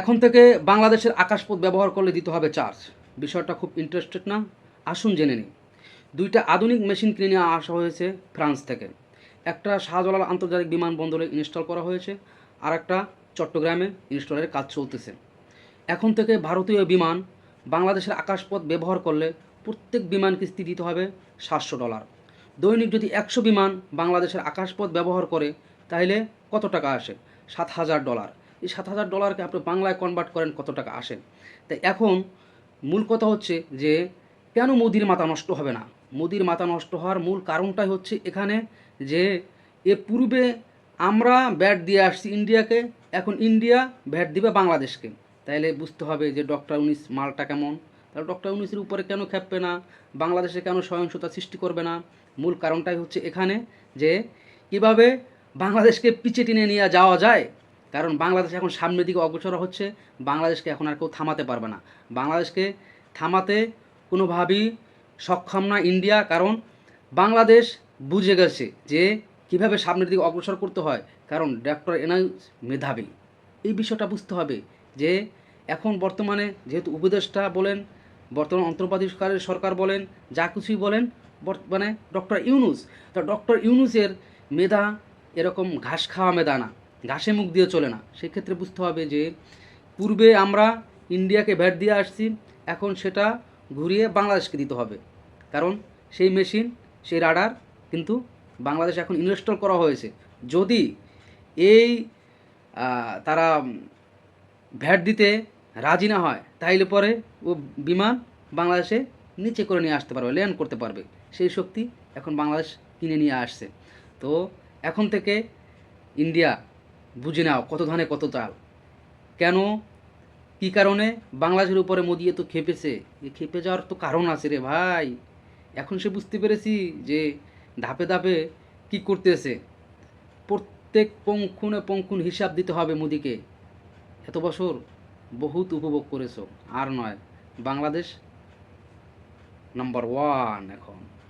এখন থেকে বাংলাদেশের আকাশপথ ব্যবহার করলে দিতে হবে চার্জ বিষয়টা খুব ইন্টারেস্টেড না? আসুন জেনে নিই। দুইটা আধুনিক মেশিন কিনে নিয়ে আসা হয়েছে ফ্রান্স থেকে। একটা শাহজালাল আন্তর্জাতিক বিমানবন্দরে ইনস্টল করা হয়েছে আর একটা চট্টগ্রামে ইনস্টলের কাজ চলতেছে। এখন থেকে ভারতীয় বিমান বাংলাদেশের আকাশপথ ব্যবহার করলে প্রত্যেক বিমান কিস্তি দিতে হবে সাতশো ডলার দৈনিক যদি একশো বিমান বাংলাদেশের আকাশপথ ব্যবহার করে, তাহলে কত টাকা আসে? সাত হাজার ডলার এই সাত হাজার ডলারকে আপনি বাংলায় কনভার্ট করেন, কত টাকা আসে তাই এখন মূল কথা হচ্ছে যে, কেন মোদির মাথা নষ্ট হবে না? মোদির মাথা নষ্ট হওয়ার মূল কারণটাই হচ্ছে এখানে যে এ পূর্বে আমরা ব্যাট দিয়ে আসছি ইন্ডিয়াকে, এখন ইন্ডিয়া ব্যাট দিবে বাংলাদেশকে। তাইলে বুঝতে হবে যে, ডক্টর উনিশ মালটা কেমন? তাহলে ডক্টর উনিশের উপরে কেন খেপবে না? বাংলাদেশে কেন সহিংসতা সৃষ্টি করবে না? মূল কারণটাই হচ্ছে এখানে যে, কীভাবে বাংলাদেশকে পিছে টেনে নিয়ে যাওয়া যায়? কারণ বাংলাদেশ এখন সামনের দিকে অগ্রসর হচ্ছে, বাংলাদেশকে এখন আর কেউ থামাতে পারবে না। বাংলাদেশকে থামাতে কোনোভাবেই সক্ষম না ইন্ডিয়া, কারণ বাংলাদেশ বুঝে গেছে যে কীভাবে সামনের দিকে অগ্রসর করতে হয়, কারণ ডক্টর এনায়ুস মেধাবী। এই বিষয়টা বুঝতে হবে যে এখন বর্তমানে যেহেতু উপদেষ্টা বলেন, বর্তমান অন্তর্বাদীকারের সরকার বলেন, যা কিছুই বলেন, বর্তমানে ডক্টর ইউনুস। তা ডক্টর ইউনুসের মেধা এরকম ঘাস খাওয়া মেধা না। ঘাসে মুখ দিয়ে চলে না। সেক্ষেত্রে বুঝতে হবে যে পূর্বে আমরা ইন্ডিয়াকে ভ্যাট দিয়ে আসছি, এখন সেটা ঘুরিয়ে বাংলাদেশকে দিতে হবে। কারণ সেই মেশিন, সেই রাডার কিন্তু বাংলাদেশ এখন ইনস্টল করা হয়েছে। যদি এই তারা ভ্যাট দিতে রাজি না হয়, তাইলে পরে ও বিমান বাংলাদেশে নিচে করে নিয়ে আসতে পারবে, ল্যান্ড করতে পারবে। সেই শক্তি এখন বাংলাদেশ কিনে নিয়ে আসছে। তো এখন থেকে ইন্ডিয়া বুঝে নাও কত ধানে কত চাল কেন? কি কারণে? বাংলাদেশের উপরে মোদি এত খেপেছে। এ খেপে যাওয়ার তো কারণ আছে রে ভাই। এখন সে বুঝতে পেরেছি যে ধাপে ধাপে কি করতেছে। প্রত্যেক পঙ্খুনে পঙ্খুন হিসাব দিতে হবে মোদিকে। এত বছর বহুত উপভোগ করেছ। আর নয়, বাংলাদেশ নাম্বার ওয়ান এখন।